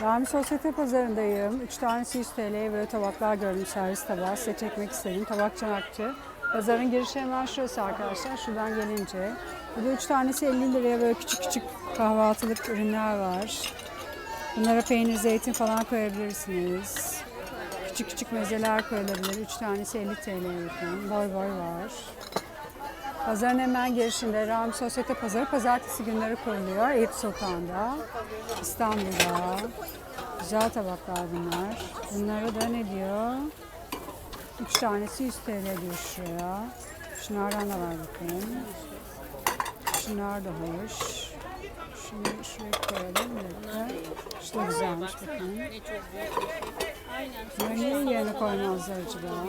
Rami Sosyete Pazarı'ndayım. 3 tanesi 100 TL böyle tabaklar gördüm servis tabağı. Size çekmek istedim. Tabak Çanakçı. Pazarın girişi hemen şurası arkadaşlar. Şuradan gelince. Burada 3 tanesi 50 liraya böyle küçük küçük kahvaltılık ürünler var. Bunlara peynir, zeytin falan koyabilirsiniz. Küçük küçük mezeler koyulabilir. 3 tanesi 50 TL yakın. Boy boy var. Pazarın hemen girişinde Rami Sosyete Pazarı pazartesi günleri kuruluyor. Eyüp Sultan'da, İstanbul'da. Güzel tabaklar bunlar. Bunlara da ne diyor? Üç tanesi 100 TL diyor şuraya. Şunlardan da var bakın. Şunlar da hoş. Şunu şuraya koyalım. Bir dakika. Şu da güzelmiş bakın. Bunları niye yerine koymazlar acaba?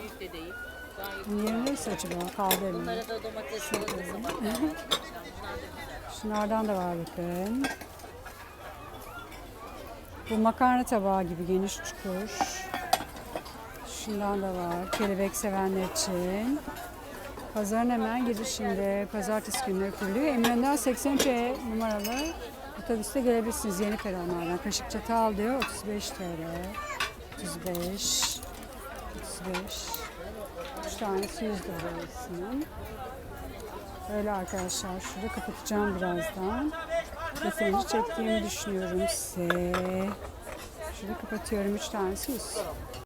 Bunun yerine neyse acaba? Kaldırın. Arada domates salatası var. Şunlardan da var bakın. Bu makarna tabağı gibi geniş çukur. Şundan da var. Kelebek sevenler için. Pazarın hemen girişinde pazartesi günleri kuruluyor. Eminönü'nden 83 E numaralı otobüste gelebilirsiniz yeni peronlardan. Kaşık çatal diyor 35 TL. 35 35 3 tanesi 100 lira arasının. Öyle arkadaşlar. Şurada kapatacağım birazdan. Yeterince çektiğimi düşünüyorum size. Şurada kapatıyorum. Üç tanesi yüz.